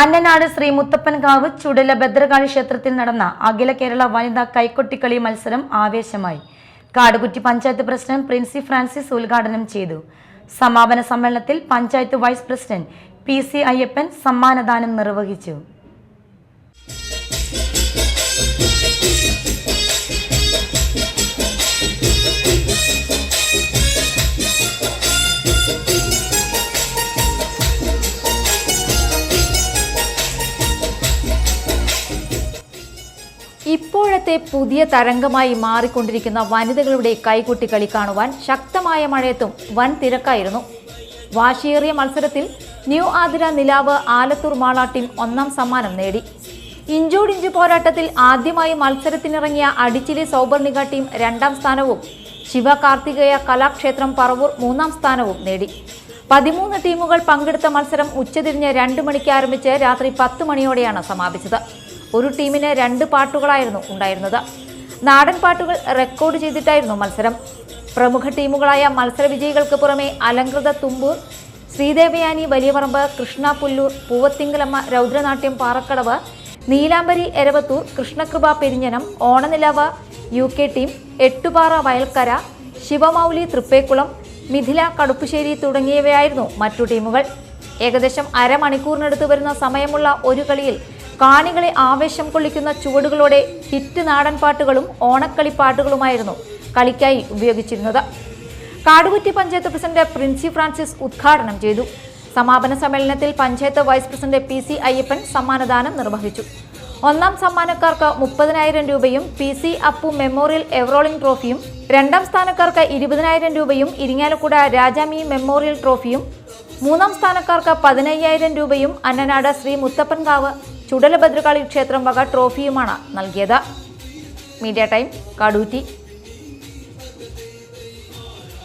അന്നനാട് ശ്രീ മുത്തപ്പൻകാവ് ചുടല ഭദ്രകാളി ക്ഷേത്രത്തിൽ നടന്ന അഖില കേരള വനിതാ കൈക്കൊട്ടിക്കളി മത്സരം ആവേശമായി. കാടുകുറ്റി പഞ്ചായത്ത് പ്രസിഡന്റ് പ്രിൻസി ഫ്രാൻസിസ് ഉദ്ഘാടനം ചെയ്തു. സമാപന സമ്മേളനത്തിൽ panchayat vice president P C Ayyappan സമ്മാനദാനം നിർവഹിച്ചു. ഇപ്പോഴത്തെ പുതിയ തരംഗമായി മാറിക്കൊണ്ടിരിക്കുന്ന വനിതകളുടെ കൈകൊട്ടിക്കളി കാണുവാൻ ശക്തമായ മഴയത്തും വൻ തിരക്കായിരുന്നു. വാശിയേറിയ മത്സരത്തിൽ ന്യൂ ആതിര നിലാവ് ആലത്തൂർ മാള ടീം ഒന്നാം സമ്മാനം നേടി. ഇഞ്ചോടിഞ്ച് പോരാട്ടത്തിൽ ആദ്യമായി മത്സരത്തിനിറങ്ങിയ അടിച്ചിലി സൗബർണിക ടീം രണ്ടാം സ്ഥാനവും ശിവ കാർത്തികേയ കലാക്ഷേത്രം പറവൂർ മൂന്നാം സ്ഥാനവും നേടി. പതിമൂന്ന് ടീമുകൾ പങ്കെടുത്ത മത്സരം ഉച്ചതിരിഞ്ഞ് രണ്ട് മണിക്ക് ആരംഭിച്ച് രാത്രി പത്ത് മണിയോടെയാണ് സമാപിച്ചത്. ഒരു ടീമിന് രണ്ട് പാട്ടുകളായിരുന്നു ഉണ്ടായിരുന്നത്. നാടൻ പാട്ടുകൾ റെക്കോർഡ് ചെയ്തിട്ടായിരുന്നു മത്സരം. പ്രമുഖ ടീമുകളായ മത്സര വിജയികൾക്ക് പുറമെ Alankritha Thumboor Sreedevayani Valiyaparamba Krishna Pullur Poovathinkalamma Raudranatyam Parakkadavu Neelambari Eravathur Krishnakripa Perinjanam Onanilava U K team Ettupara Vayalkara Shivamouli Thrippekulam Mithila Kaduppassery തുടങ്ങിയവയായിരുന്നു മറ്റു ടീമുകൾ. ഏകദേശം അരമണിക്കൂറിനടുത്ത് വരുന്ന സമയമുള്ള ഒരു കളിയിൽ കാണികളെ ആവേശം കൊള്ളിക്കുന്ന ചുവടുകളോടെ ഹിറ്റ് നാടൻ പാട്ടുകളും ഓണക്കളി പാട്ടുകളുമായിരുന്നു കളിക്കായി ഉപയോഗിച്ചിരുന്നത്. കാടുകുറ്റി പഞ്ചായത്ത് പ്രസിഡന്റ് പ്രിൻസി ഫ്രാൻസിസ് ഉദ്ഘാടനം ചെയ്തു. സമാപന സമ്മേളനത്തിൽ panchayat vice president P C Ayyappan സമ്മാനദാനം നിർവഹിച്ചു. ഒന്നാം സമ്മാനക്കാർക്ക് മുപ്പതിനായിരം രൂപയും P C Appu memorial ever rolling ട്രോഫിയും രണ്ടാം സ്ഥാനക്കാർക്ക് ഇരുപതിനായിരം രൂപയും ഇരിങ്ങാലക്കുട രാജാമി മെമ്മോറിയൽ ട്രോഫിയും മൂന്നാം സ്ഥാനക്കാർക്ക് പതിനയ്യായിരം രൂപയും അന്നനാട് ശ്രീ മുത്തപ്പൻകാവ് ചുടലഭദ്രകാളി ക്ഷേത്രം വക ട്രോഫിയുമാണ് നൽകിയത്. Media time Kadukutty.